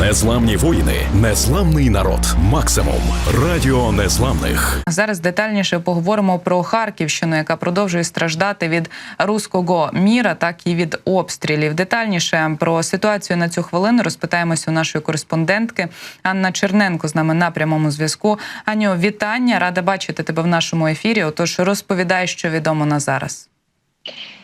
Незламні воїни, незламний народ. Максимум радіо незламних. Зараз детальніше поговоримо про Харківщину, яка продовжує страждати від руського міра, так і від обстрілів. Детальніше про ситуацію на цю хвилину розпитаємося у нашої кореспондентки Анна Черненко з нами на прямому зв'язку. Аню, вітання! Рада бачити тебе в нашому ефірі. Отож, розповідай, що відомо на зараз.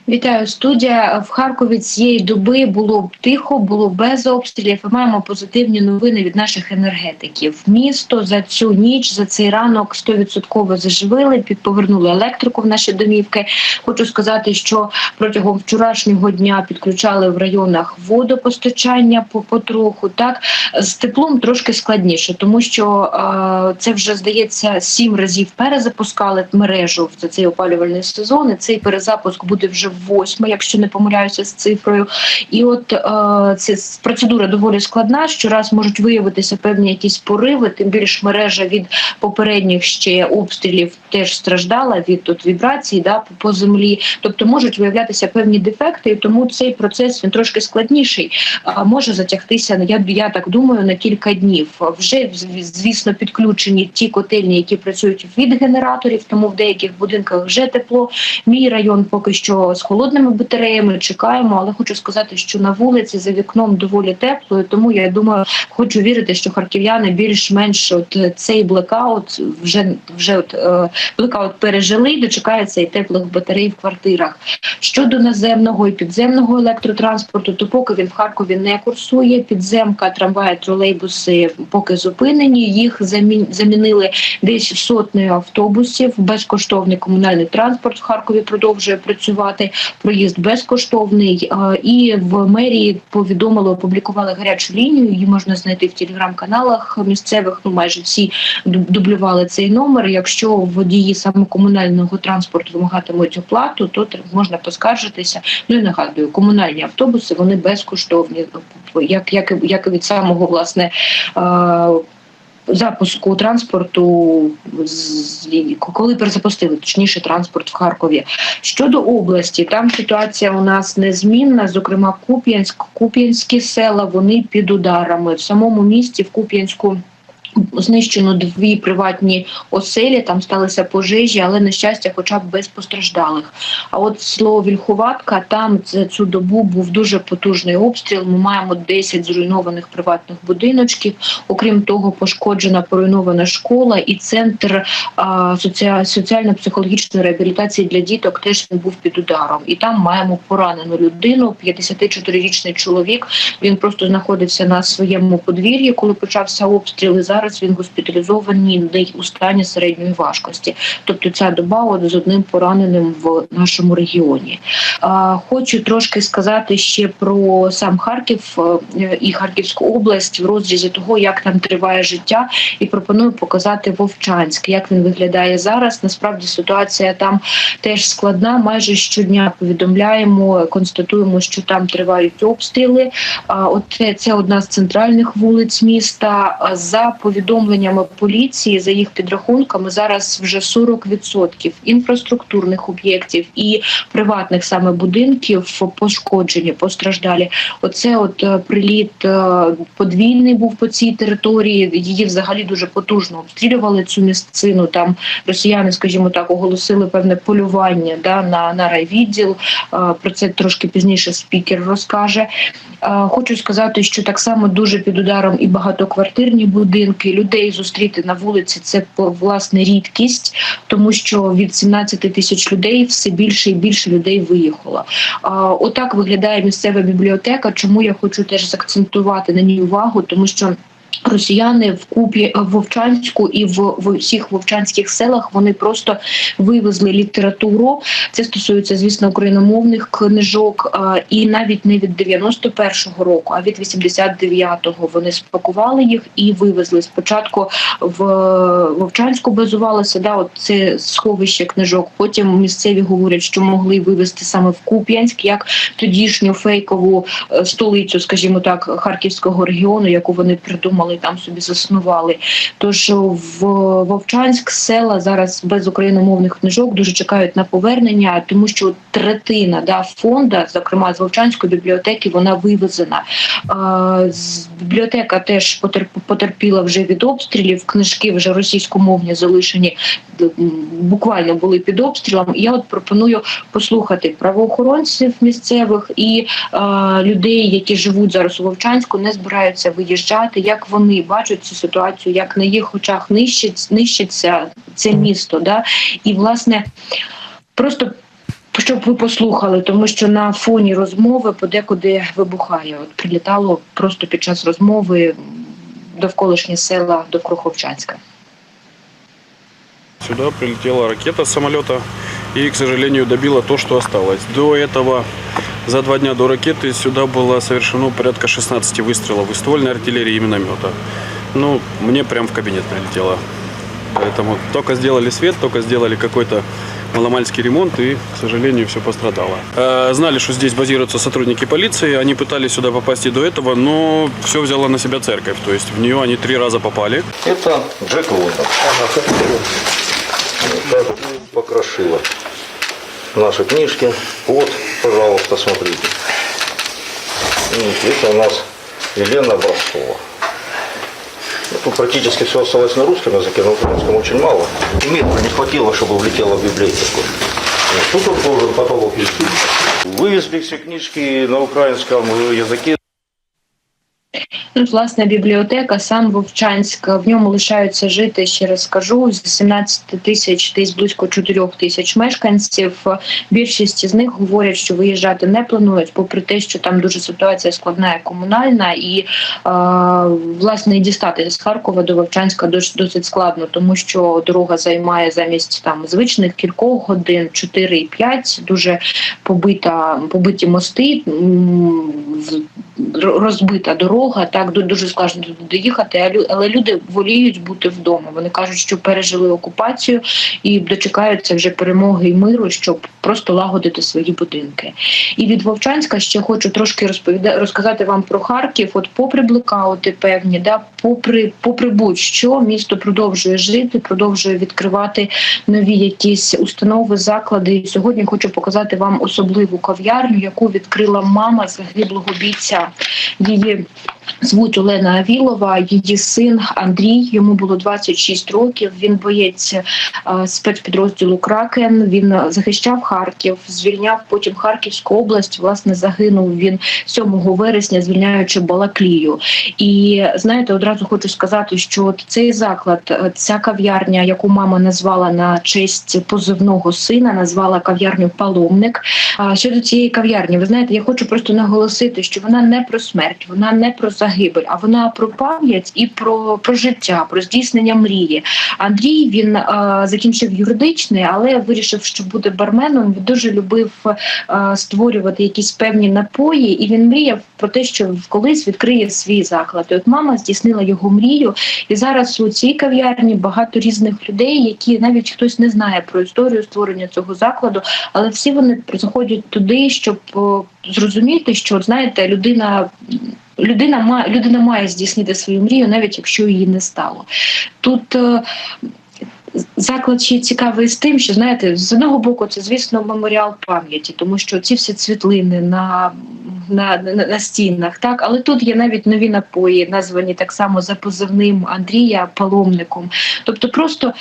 Вітаю студія в Харкові. Цієї доби було тихо, було без обстрілів. і Маємо позитивні новини від наших енергетиків. Місто за цю ніч, за цей ранок 100% заживили, підповернули електрику в наші домівки. Хочу сказати, що протягом вчорашнього дня підключали в районах водопостачання по потроху. Так з теплом трошки складніше, тому що е, це вже здається сім разів перезапускали мережу за цей опалювальний сезон. і Цей перезапуск буде вже восьме, якщо не помиляюся з цифрою. І от е, це процедура доволі складна. Щораз можуть виявитися певні якісь пориви. Тим більш мережа від попередніх ще обстрілів теж страждала від от, вібрацій да, по, землі. Тобто можуть виявлятися певні дефекти, і тому цей процес він трошки складніший. Може затягтися я, я так думаю на кілька днів. Вже звісно підключені ті котельні, які працюють від генераторів, тому в деяких будинках вже тепло. Мій район поки що холодними батареями чекаємо, але хочу сказати, що на вулиці за вікном доволі тепло. Тому я думаю, хочу вірити, що харків'яни більш-менш от цей блекаут вже вже от е, блекаут пережили дочекаються і теплих батарей в квартирах. Щодо наземного і підземного електротранспорту, то поки він в Харкові не курсує. Підземка, трамваї, тролейбуси поки зупинені. Їх замін, замінили десь сотнею автобусів. Безкоштовний комунальний транспорт в Харкові продовжує працювати. Проїзд безкоштовний. І в мерії повідомили, опублікували гарячу лінію. Її можна знайти в телеграм-каналах місцевих. Ну майже всі дублювали цей номер. Якщо водії саме комунального транспорту вимагатимуть оплату, то можна поскаржитися. Ну і нагадую, комунальні автобуси вони безкоштовні, як, як, як від самого власне. Запуску транспорту з- коли перезапустили точніше транспорт в Харкові. Щодо області, там ситуація у нас незмінна. Зокрема, Куп'янськ, Куп'янські села вони під ударами в самому місті в Куп'янську. Знищено дві приватні оселі, там сталися пожежі, але на щастя, хоча б без постраждалих. А от село Вільхуватка, там за цю добу був дуже потужний обстріл. Ми маємо 10 зруйнованих приватних будиночків. Окрім того, пошкоджена поруйнована школа і центр соціально-психологічної реабілітації для діток теж він був під ударом. І там маємо поранену людину, 54-річний чоловік. Він просто знаходився на своєму подвір'ї, коли почався обстріл. І зараз він госпіталізований у стані середньої важкості. Тобто ця доба от з одним пораненим в нашому регіоні. Хочу трошки сказати ще про сам Харків е, і Харківську область в розрізі того, як там триває життя, і пропоную показати Вовчанськ, як він виглядає зараз. Насправді ситуація там теж складна. Майже щодня повідомляємо, констатуємо, що там тривають обстріли. От це, одна з центральних вулиць міста. За повідомленнями поліції, за їх підрахунками, зараз вже 40% інфраструктурних об'єктів і приватних саме будинків пошкоджені, постраждалі. Оце от е, приліт е, подвійний був по цій території. Її взагалі дуже потужно обстрілювали цю місцину. Там росіяни, скажімо так, оголосили певне полювання да на, на райвідділ. Е, Про це трошки пізніше спікер розкаже. Хочу сказати, що так само дуже під ударом і багатоквартирні будинки. Людей зустріти на вулиці це власне рідкість, тому що від 17 тисяч людей все більше і більше людей виїхало. Отак виглядає місцева бібліотека. Чому я хочу теж заакцентувати на ній увагу, тому що. Росіяни в купі в Вовчанську і в, в усіх вовчанських селах вони просто вивезли літературу. Це стосується, звісно, україномовних книжок, і навіть не від 91-го року, а від 89-го вони спакували їх і вивезли. Спочатку в Вовчанську базувалося, да, от це сховище книжок. Потім місцеві говорять, що могли вивезти саме в Куп'янськ, як тодішню фейкову е, столицю, скажімо так, харківського регіону, яку вони придумали вони там собі заснували. Тож в Вовчанськ села зараз без україномовних книжок дуже чекають на повернення, тому що третина да, фонда, зокрема з Вовчанської бібліотеки, вона вивезена. Е, Бібліотека теж потерпіла вже від обстрілів. Книжки вже російськомовні залишені буквально були під обстрілом. Я от пропоную послухати правоохоронців місцевих і е, людей, які живуть зараз у Вовчанську, не збираються виїжджати. Як вони бачать цю ситуацію, як на їх очах нищить, нищиться це місто. Да? І власне просто. Щоб ви послухали, тому що на фоні розмови подекуди вибухає. От прилітало просто під час розмови довколишні села довкруг Вовчанська. Сюда прилетела ракета с самолета и, к сожалению, добила то, что осталось. До этого, за два дня до ракеты, сюда было совершено порядка 16 выстрелов из ствольной артиллерии и миномета. Ну, мне прям в кабинет прилетело. Поэтому только сделали свет, только сделали какой-то маломальский ремонт и, к сожалению, все пострадало. Э, Знали, что здесь базируются сотрудники полиции, они пытались сюда попасть и до этого, но все взяла на себя церковь, то есть в нее они три раза попали. Это Джек Лондон. Покрошила наши книжки. Вот, пожалуйста, смотрите. Это у нас Елена Образцова. Ну, практически все осталось на русском языке, на украинском очень мало. И метра не хватило, чтобы влетело в библиотеку. Тут он должен потолок вести. Вывезли все книжки на украинском языке. Ну, власне, бібліотека, сам Вовчанськ, в ньому лишаються жити, ще раз скажу, з 17 тисяч десь близько 4 тисяч мешканців. Більшість з них говорять, що виїжджати не планують, попри те, що там дуже ситуація складна і комунальна, і е, власне і дістатися з Харкова до Вовчанська досить, складно, тому що дорога займає замість там звичних кількох годин 4 і 5, дуже побита, побиті мости, розбита дорога. Так ду- дуже складно доїхати. Але люди воліють бути вдома. Вони кажуть, що пережили окупацію і дочекаються вже перемоги і миру, щоб просто лагодити свої будинки. І від Вовчанська ще хочу трошки розповіда- розказати вам про Харків. От, попри блекаути певні, да, попри, попри будь-що, місто продовжує жити, продовжує відкривати нові якісь установи, заклади. І сьогодні хочу показати вам особливу кав'ярню, яку відкрила мама загиблого бійця. Її звуть Олена Авілова, її син Андрій. Йому було 26 років. Він боєць е, спецпідрозділу Кракен. Він захищав Харків, звільняв потім Харківську область. Власне, загинув він 7 вересня, звільняючи Балаклію. І знаєте, одразу хочу сказати, що цей заклад, е, ця кав'ярня, яку мама назвала на честь позивного сина, назвала кав'ярню Паломник. Щодо цієї кав'ярні, ви знаєте, я хочу просто наголосити, що вона не про смерть, вона не про загибель, а вона про пам'ять і про, про життя, про здійснення мрії. Андрій він е, закінчив юридичний, але вирішив, що буде барменом. Він дуже любив е, створювати якісь певні напої, і він мріяв про те, що колись відкриє свій заклад. І от мама здійснила його мрію. І зараз у цій кав'ярні багато різних людей, які навіть хтось не знає про історію створення цього закладу, але всі вони заходять туди, щоб о, зрозуміти, що знаєте, людина. Людина має людина має здійснити свою мрію, навіть якщо її не стало. Тут е, заклад ще цікавий з тим, що знаєте, з одного боку, це звісно меморіал пам'яті, тому що ці всі світлини на, на, на, на стінах, так, але тут є навіть нові напої, названі так само за позивним Андрія паломником. Тобто, просто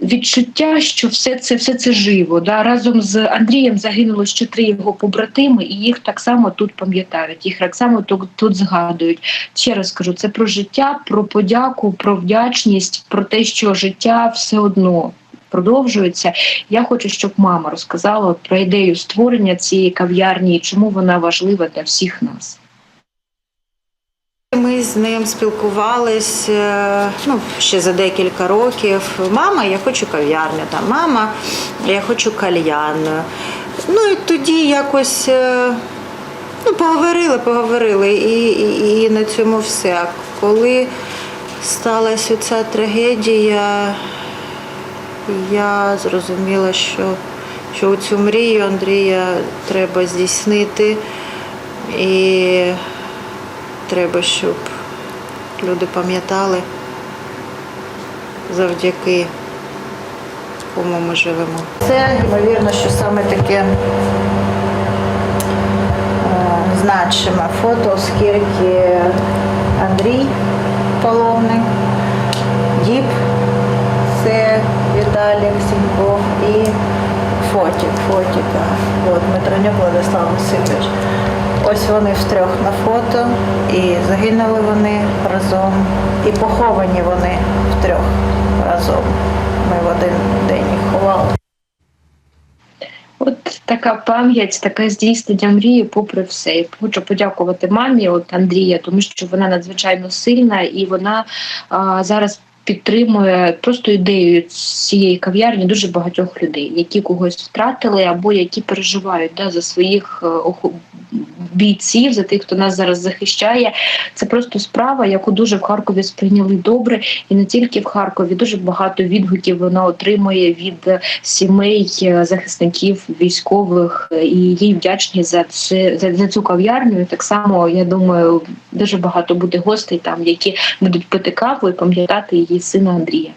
відчуття, що все це все це живо. Да? Разом з Андрієм загинуло ще три його побратими, і їх так само тут пам'ятають, їх так само тут, тут згадують. Ще раз кажу, це про життя, про подяку, про вдячність, про те, що життя все одно. Продовжується. Я хочу, щоб мама розказала про ідею створення цієї кав'ярні і чому вона важлива для всіх нас. Ми з ним спілкувались е, ну, ще за декілька років. Мама, я хочу кав'ярню, там, мама, я хочу кальян. Ну і тоді якось е, ну, поговорили, поговорили, і, і, і на цьому все. Коли сталася ця трагедія, я зрозуміла, що, що цю мрію Андрія треба здійснити. І треба, щоб люди пам'ятали, завдяки кому ми живемо. Це, ймовірно, що саме таке е, значиме фото, оскільки Андрій Половник, Діб, це Віталій Сіньков і Фотік, Фотіка, от Дмитронюк Владислав Васильович. Ось вони втрьох на фото, і загинули вони разом, і поховані вони втрьох разом. Ми в один день їх ховали. От така пам'ять, таке здійснення мрії, попри все. І хочу подякувати мамі, от Андрія, тому що вона надзвичайно сильна і вона а, зараз. Підтримує просто ідею цієї кав'ярні дуже багатьох людей, які когось втратили або які переживають да, за своїх е, бійців, за тих, хто нас зараз захищає. Це просто справа, яку дуже в Харкові сприйняли добре, і не тільки в Харкові. Дуже багато відгуків вона отримує від сімей е, захисників військових е, і їй вдячні за це за, за цю кав'ярню. Так само я думаю, дуже багато буде гостей там, які будуть пити каву і пам'ятати її сина Андрія.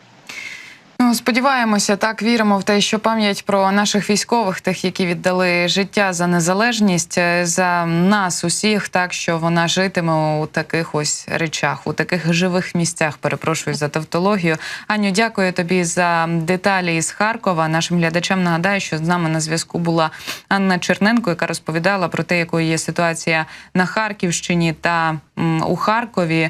Ну, сподіваємося, так віримо в те, що пам'ять про наших військових, тих, які віддали життя за незалежність, е, за нас усіх, так що вона житиме у таких ось речах, у таких живих місцях. Перепрошую за тавтологію. Аню, дякую тобі за деталі із Харкова. Нашим глядачам нагадаю, що з нами на зв'язку була Анна Черненко, яка розповідала про те, якою є ситуація на Харківщині та у Харкові.